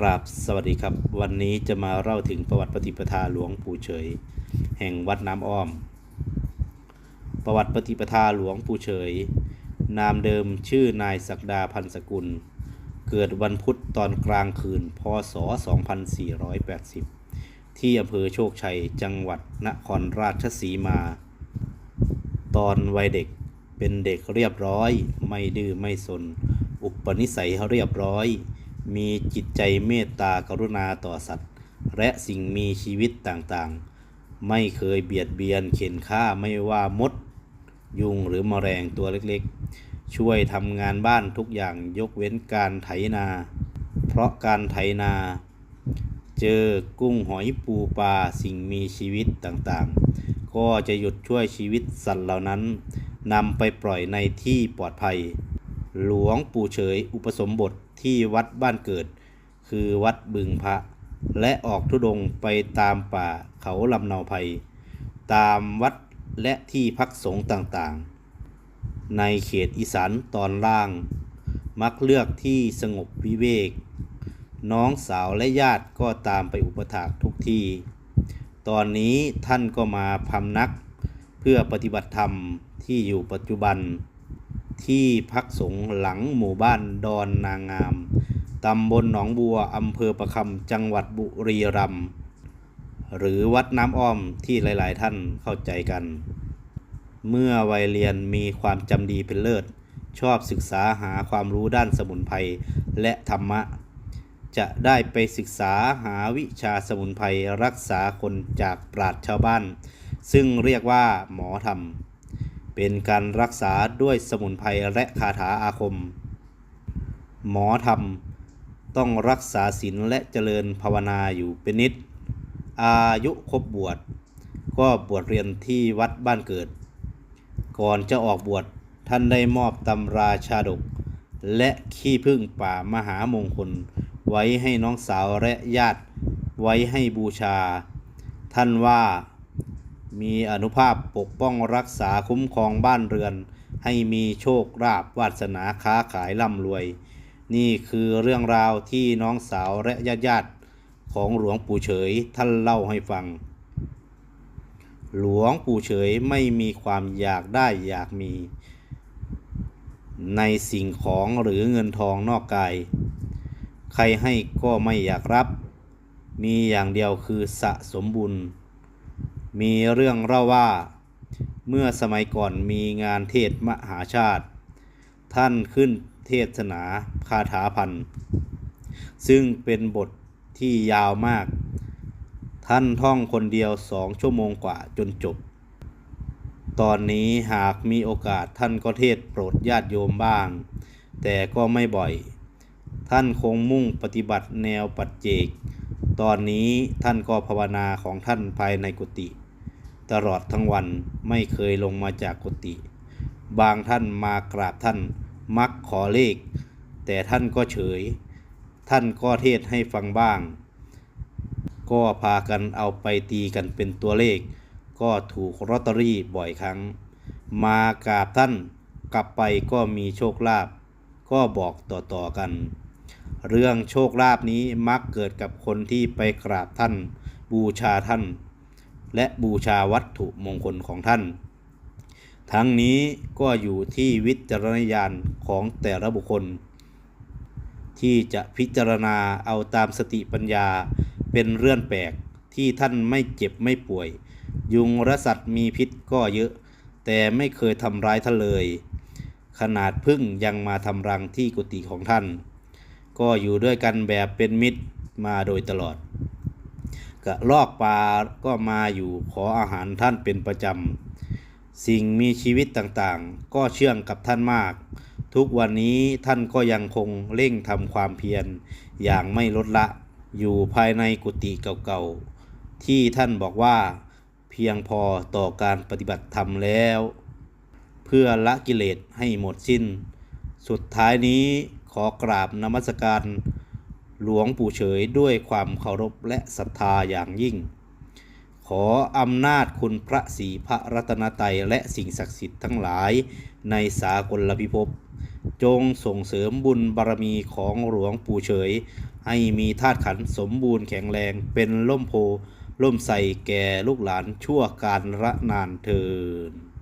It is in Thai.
กราบสวัสดีครับ วันนี้จะมาเล่าถึงประวัติปฏิปทาหลวงปู่เฉย แห่งวัดน้ำอ้อม ประวัติปฏิปทาหลวงปู่เฉย นามเดิมชื่อนายศักดาพันสกุล เกิดวันพุธตอนกลางคืน พศ 2480 ที่อำเภอโชคชัยจังหวัดนครราชสีมา ตอนวัยเด็กเป็นเด็กเรียบร้อย ไม่ดื้อไม่สน อุปนิสัยเรียบร้อย มีจิตใจเมตตากรุณาต่อสัตว์ และสิ่งมีชีวิตต่างๆ ไม่เคยเบียดเบียนเข็นฆ่าไม่ว่ามด ยุงหรือมแมลงตัวเล็กๆ ช่วยทำงานบ้านทุกอย่างยกเว้นการไถนา เพราะการไถนา เจอกุ้งหอยปูปลาสิ่งมีชีวิตต่างๆ ก็จะหยุดช่วยชีวิตสัตว์เหล่านั้นนำไปปล่อยในที่ปลอดภัย หลวงปู่เฉยอุปสมบทที่วัดบ้านเกิด คือวัดบึงพระ และออกทุดงไปตามป่าเขาลำเนาภัย ตามวัดและที่พักสงฆ์ต่างๆ ในเขตอีสานตอนล่าง มักเลือกที่สงบวิเวก น้องสาวและญาติก็ตามไปอุปถากทุกที่ ตอนนี้ท่านก็มาพำนัก เพื่อปฏิบัติธรรมที่อยู่ปัจจุบัน ที่พักสงฆ์หลังหมู่บ้านดอนนางงาม ตำบลหนองบัว อำเภอประคำ จังหวัดบุรีรัมย์ หรือวัดน้ำอ้อมที่หลาย ๆ ท่านเข้าใจกัน เมื่อวัยเรียนมีความจำดีเป็นเลิศ ชอบศึกษาหาความรู้ด้านสมุนไพรและธรรมะ จะได้ไปศึกษาหาวิชาสมุนไพรรักษาคนจากปราชญ์ชาวบ้าน ซึ่งเรียกว่าหมอธรรม เป็นการรักษาด้วยสมุนไพรและคาถาอาคม หมอธรรมต้องรักษาศีลและเจริญภาวนาอยู่เป็นนิด อายุครบบวช ก็บวชเรียนที่วัดบ้านเกิด ก่อนจะออกบวชท่านได้มอบตำราชาดก และขี้พึ่งป่ามหามงคล ไว้ให้น้องสาวและญาติไว้ให้บูชา ท่านว่า มีอนุภาพปกป้องรักษาคุ้มครองบ้านเรือน ให้มีโชคลาภวาสนาค้าขายร่ำรวย นี่คือเรื่องราวที่น้องสาวและญาติญาติของหลวงปู่เฉยท่านเล่าให้ฟัง หลวงปู่เฉยไม่มีความอยากได้อยากมี ในสิ่งของหรือเงินทองนอกกาย ใครให้ก็ไม่อยากรับ มีอย่างเดียวคือสะสมบุญ มีเรื่องเล่าว่า เมื่อสมัยก่อนมีงานเทศมหาชาติ ท่านขึ้นเทศนาคาถาพันซึ่งเป็นบทที่ยาวมาก ท่านท่องคนเดียวสองชั่วโมงกว่าจนจบ ตอนนี้หากมีโอกาสท่านก็เทศโปรดญาติโยมบ้าง แต่ก็ไม่บ่อย ท่านคงมุ่งปฏิบัติแนวปัจเจก ตอนนี้ท่านก็ภาวนาของท่านภายในกุฏิ ตลอดทั้งวันไม่เคยลงมาจากกุฏิบางท่านมากราบท่านมักขอเลข แต่ท่านก็เฉย ท่านก็เทศให้ฟังบ้าง ก็พากันเอาไปตีกันเป็นตัวเลข ก็ถูกลอตเตอรี่บ่อยครั้ง มากราบท่านกลับไปก็มีโชคลาภก็บอกต่อๆกัน เรื่องโชคลาภนี้มักเกิดกับคนที่ไปกราบท่าน บูชาท่าน และบูชาวัตถุมงคลของท่าน ทั้งนี้ก็อยู่ที่วิจารณญาณของแต่ละบุคคล ที่จะพิจารณาเอาตามสติปัญญาเป็นเรื่องแปลกที่ท่านไม่เจ็บไม่ป่วย ยุงและสัตว์มีพิษก็เยอะ แต่ไม่เคยทำร้ายท่านเลย ขนาดพึ่งยังมาทำรังที่กุฏิของท่าน ก็อยู่ด้วยกันแบบเป็นมิตรมาโดยตลอด กระลอกปลาก็มาอยู่ขออาหารท่านเป็นประจำ สิ่งมีชีวิตต่างๆ ก็เชื่องกับท่านมาก ทุกวันนี้ท่านก็ยังคงเร่งทำความเพียรอย่างไม่ลดละ อยู่ภายในกุฏิเก่าๆ ที่ท่านบอกว่าเพียงพอต่อการปฏิบัติธรรมแล้ว เพื่อละกิเลสให้หมดสิ้น สุดท้ายนี้ขอกราบนมัสการ หลวงปู่เฉยด้วยความเคารพและศรัทธาอย่างยิ่ง ขออำนาจคุณพระศรีพระรัตนตรัยและสิ่งศักดิ์สิทธิ์ทั้งหลายในสากลพิภพจงส่งเสริมบุญบารมีของหลวงปู่เฉย ให้มีธาตุขันสมบูรณ์แข็งแรงเป็นล่มโพล่มใสแก่ลูกหลานชั่วการระนานเทิน